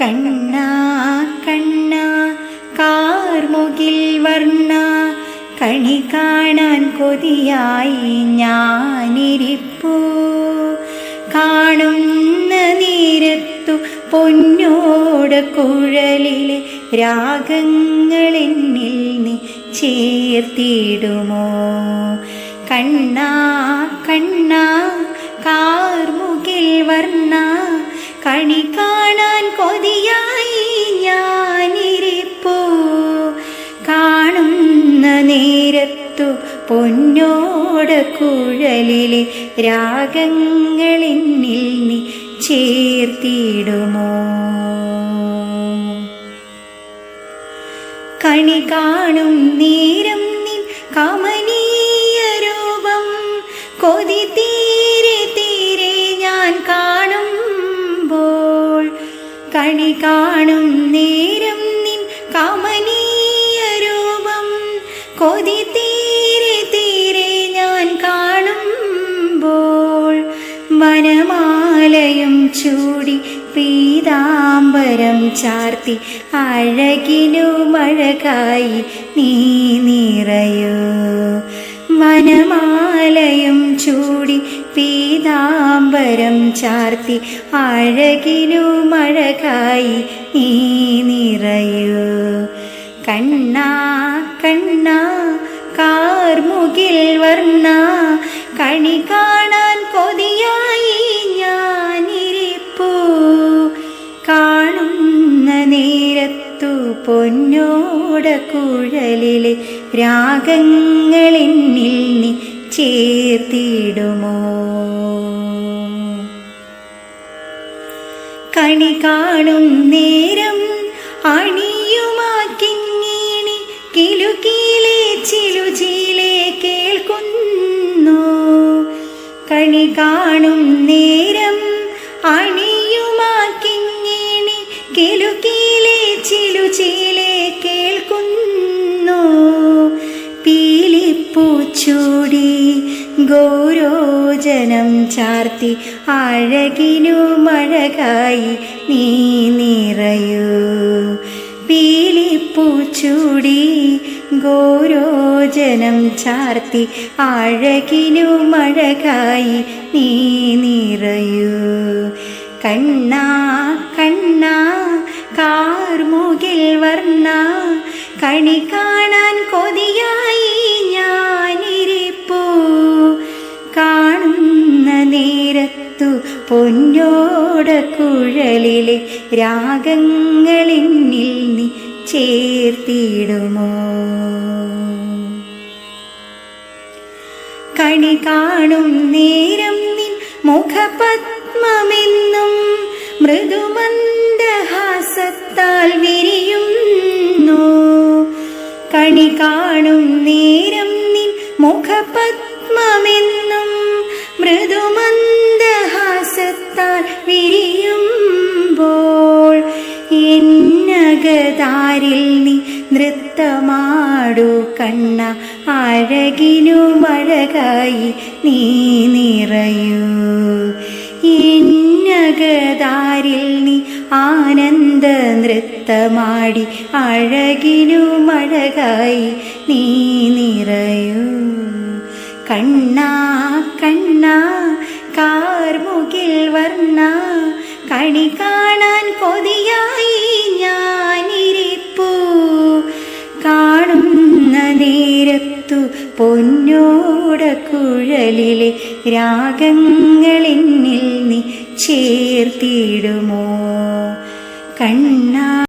കണ്ണാ കണ്ണ കാർമുകിൽ വർണ കണി കാണാൻ കൊതിയായി ഞാനിരിപ്പൂ. കാണുന്ന നേരത്തു പൊന്നോട് കുഴലിലെ രാഗങ്ങളെന്നിൽ നീ ചേർത്തിടുമോ? കണ്ണാ കണ്ണാ കാർമുകിൽ വർണ കണി കൊതിയായി ഞാനിരിപ്പോ കാണുന്ന നേരത്തു പൊന്നോട കുഴലിലെ രാഗങ്ങളിൽ നീ ചേർത്തിടുമോ? കണി കാണും നേരം നിൻ കമനീയ കണി കാണും നേരം നിൻ കമനീയ രൂപം. കൊതി തീരെ തീരെ ഞാൻ കാണുമ്പോൾ വനമാലയും ചൂടി പീതാംബരം ചാർത്തി അഴകിനു മഴകായി നീ നിറയൂ. വനമാലയും പീതാംബരം ചാർത്തി അഴകിനു മഴകായി നീ നിറയൂ. കണ്ണാ കണ്ണാ കാർമുകിൽ വർണ കണി കാണാൻ കൊതിയായി ഞാനിരിപ്പൂ. കാണുന്ന നേരത്തു പൊന്നോട കുഴലിലെ രാഗങ്ങളെന്നിൽ നീ ചേർത്തിടുമോ? കണി കാണും നേരം. അണിയുമാക്കിങ്ങിണി കിലുകിലെ ചിലുചിലെ കേൾക്കുന്നു. കണി കാണും നേരം. അണിയുമാക്കിങ്ങിണി കിലുകിലെ ചിലുചിലെ കേൾക്കുന്നു. പീലിപ്പൂച്ചൂടി ഗൗരോജനം ചാർത്തി അഴകിനു മഴകായി നീ നിറയൂ. പീലിപ്പൂച്ചൂടി ഗോരോജനം ചാർത്തി അഴകിനു മഴകായി നീ നിറയൂ. കണ്ണാ കണ്ണാ കാർമുകിൽ വർണ കണി കാണാൻ കൊതിയായി പൊന്നോട കുഴലിലെ രാഗങ്ങളിന്നിൽ നീ ചേർത്തിടുമോ? കണി കാണും നേരം നിൻ മുഖപത്മമെന്നും മൃദുമന്ദഹാസത്താൽ വിരിയുന്നു. കണി കാണും നേരം നിൻ മുഖപത്മമെന്നും എന്നകതാരിൽ നീ നൃത്തമാടു കണ്ണ അഴകിനു മഴകായി നീ നിറയൂ. ഇന്നകതാരിൽ നീ ആനന്ദ നൃത്തമാടി അഴകിനു മഴകായി നീ നിറയൂ. കണ്ണ കണ്ണ കാർമുകിൽ വർണ കണി കാണാൻ കൊതിയായി നേരത്തു പൊന്നോട കുഴലിലെ രാഗങ്ങൾ എന്നിൽ നീ ചേർത്തിടുമോ? കണ്ണാ